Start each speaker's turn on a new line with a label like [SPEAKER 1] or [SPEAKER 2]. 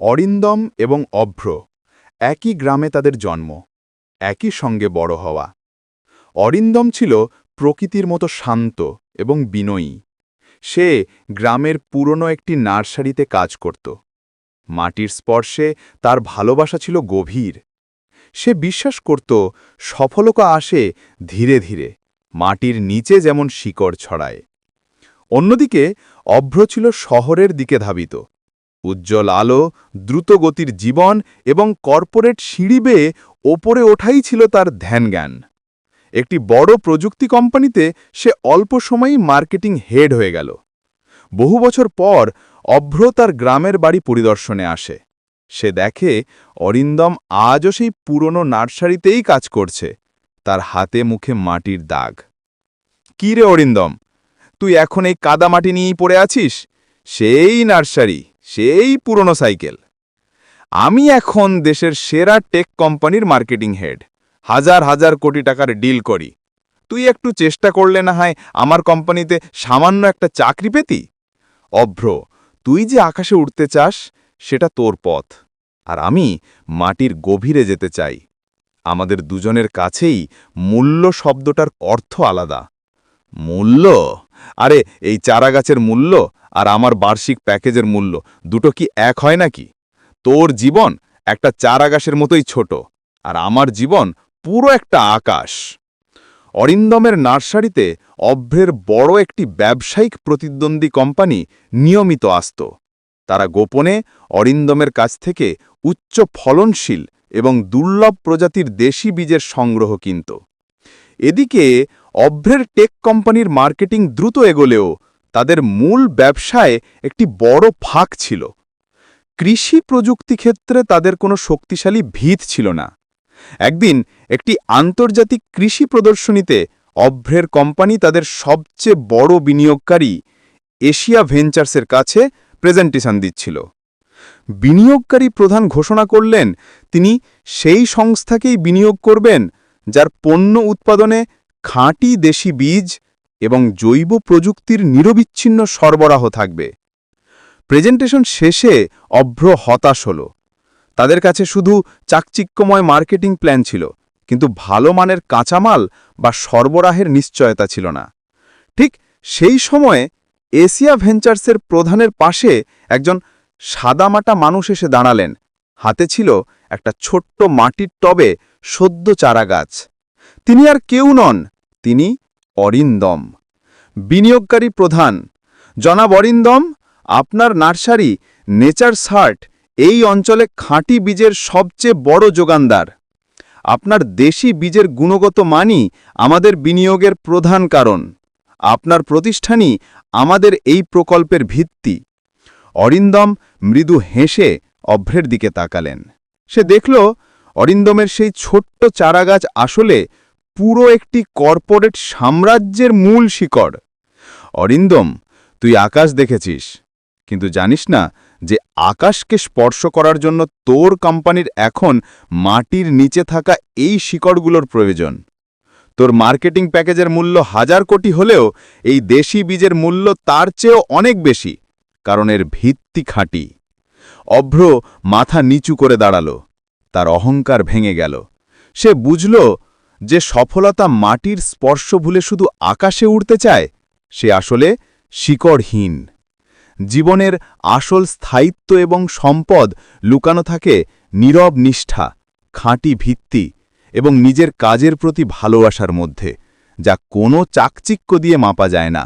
[SPEAKER 1] অরিন্দম এবং অভ্র একই গ্রামে তাদের জন্ম, একই সঙ্গে বড় হওয়া। অরিন্দম ছিল প্রকৃতির মতো শান্ত এবং বিনয়ী। সে গ্রামের পুরনো একটি নার্সারিতে কাজ করত। মাটির স্পর্শে তার ভালোবাসা ছিল গভীর। সে বিশ্বাস করত, সফলতা আসে ধীরে ধীরে, মাটির নিচে যেমন শিকড় ছড়ায়। অন্যদিকে অভ্র ছিল শহরের দিকে ধাবিত। উজ্জ্বল আলো, দ্রুতগতির জীবন এবং কর্পোরেট সিঁড়ি বেয়ে ওপরে ওঠাই ছিল তার ধ্যানজ্ঞান। একটি বড় প্রযুক্তি কোম্পানিতে সে অল্প সময়েই মার্কেটিং হেড হয়ে গেল। বহু বছর পর অভ্র তার গ্রামের বাড়ি পরিদর্শনে আসে। সে দেখে অরিন্দম আজও সেই পুরনো নার্সারিতেই কাজ করছে, তার হাতে মুখে মাটির দাগ। কি রে অরিন্দম, তুই এখন এই কাদামাটি নিয়েই পড়ে আছিস? সেই নার্সারি। সেই পুরনো সাইকেল। আমি এখন দেশের সেরা টেক কোম্পানির মার্কেটিং হেড। হাজার হাজার কোটি টাকার ডিল করি। তুই একটু চেষ্টা করলে না হয় আমার কোম্পানিতে সামান্য একটা চাকরি পেতি? অভ্র, তুই যে আকাশে উঠতে চাস, সেটা তোর পথ। আর আমি মাটির গভীরে যেতে চাই। আমাদের দুজনের কাছেই মূল্য শব্দটার অর্থ আলাদা। মূল্য? আরে, এই চারাগাছের মূল্য আর আমার বার্ষিক প্যাকেজের মূল্য দুটো কি এক হয় নাকি? তোর জীবন একটা চারাগাছের মতোই ছোট আর আমার জীবন পুরো একটা আকাশ। অরিন্দমের নার্সারিতে অভ্রের বড় একটি ব্যবসায়িক প্রতিদ্বন্দ্বী কোম্পানি নিয়মিত আসত। তারা গোপনে অরিন্দমের কাছ থেকে উচ্চ ফলনশীল এবং দুর্লভ প্রজাতির দেশি বীজের সংগ্রহ কিনত। এদিকে অভ্রের টেক কোম্পানির মার্কেটিং দ্রুত এগোলেও তাদের মূল ব্যবসায় একটি বড় ফাঁক ছিল। কৃষি প্রযুক্তি ক্ষেত্রে তাদের কোনো শক্তিশালী ভিত ছিল না। একদিন একটি আন্তর্জাতিক কৃষি প্রদর্শনীতে অভ্রের কোম্পানি তাদের সবচেয়ে বড় বিনিয়োগকারী এশিয়া ভেঞ্চার্সের কাছে প্রেজেন্টেশন দিচ্ছিল। বিনিয়োগকারী প্রধান ঘোষণা করলেন, তিনি সেই সংস্থাকেই বিনিয়োগ করবেন যার পণ্য উৎপাদনে খাঁটি দেশি বীজ এবং জৈব প্রযুক্তির নিরবিচ্ছিন্ন সরবরাহ থাকবে। প্রেজেন্টেশন শেষে অভ্র হতাশ হল। তাদের কাছে শুধু চাকচিক্যময় মার্কেটিং প্ল্যান ছিল, কিন্তু ভালো মানের কাঁচামাল বা সরবরাহের নিশ্চয়তা ছিল না। ঠিক সেই সময়ে এশিয়া ভেঞ্চার্সের প্রধানের পাশে একজন সাদামাটা মানুষ এসে দাঁড়ালেন। হাতে ছিল একটা ছোট্ট মাটির টবে সদ্য চারাগাছ তিনি আর কেউ নন তিনি অরিন্দম। বিনিয়োগকারী প্রধান। জনাব অরিন্দম, আপনার নার্সারি, নেচার সার্ট, এই অঞ্চলে খাঁটি বীজের সবচেয়ে বড় যোগানদার। আপনার দেশি বীজের গুণগত মানই আমাদের বিনিয়োগের প্রধান কারণ। আপনার প্রতিষ্ঠানই আমাদের এই প্রকল্পের ভিত্তি। অরিন্দম মৃদু হেসে অভ্রের দিকে তাকালেন। সে দেখল অরিন্দমের সেই ছোট্ট চারাগাছ আসলে পুরো একটি কর্পোরেট সাম্রাজ্যের মূল শিকড়। অরিন্দম, তুই আকাশ দেখেছিস, কিন্তু জানিস না যে আকাশকে স্পর্শ করার জন্য তোর কোম্পানির এখন মাটির নিচে থাকা এই শিকড়গুলোর প্রয়োজন। তোর মার্কেটিং প্যাকেজের মূল্য হাজার কোটি হলেও এই দেশি বীজের মূল্য তার চেয়েও অনেক বেশি, কারণ এর ভিত্তি খাঁটি। অভ্র মাথা নিচু করে দাঁড়াল, তার অহংকার ভেঙে গেল। সে বুঝল যে সফলতা মাটির স্পর্শ ভুলে শুধু আকাশে উড়তে চায়, সে আসলে শিকড়হীন। জীবনের আসল স্থায়িত্ব এবং সম্পদ লুকানো থাকে নীরব নিষ্ঠা, খাঁটি ভিত্তি এবং নিজের কাজের প্রতি ভালোবাসার মধ্যে, যা কোনো চাকচিক্য দিয়ে মাপা যায় না।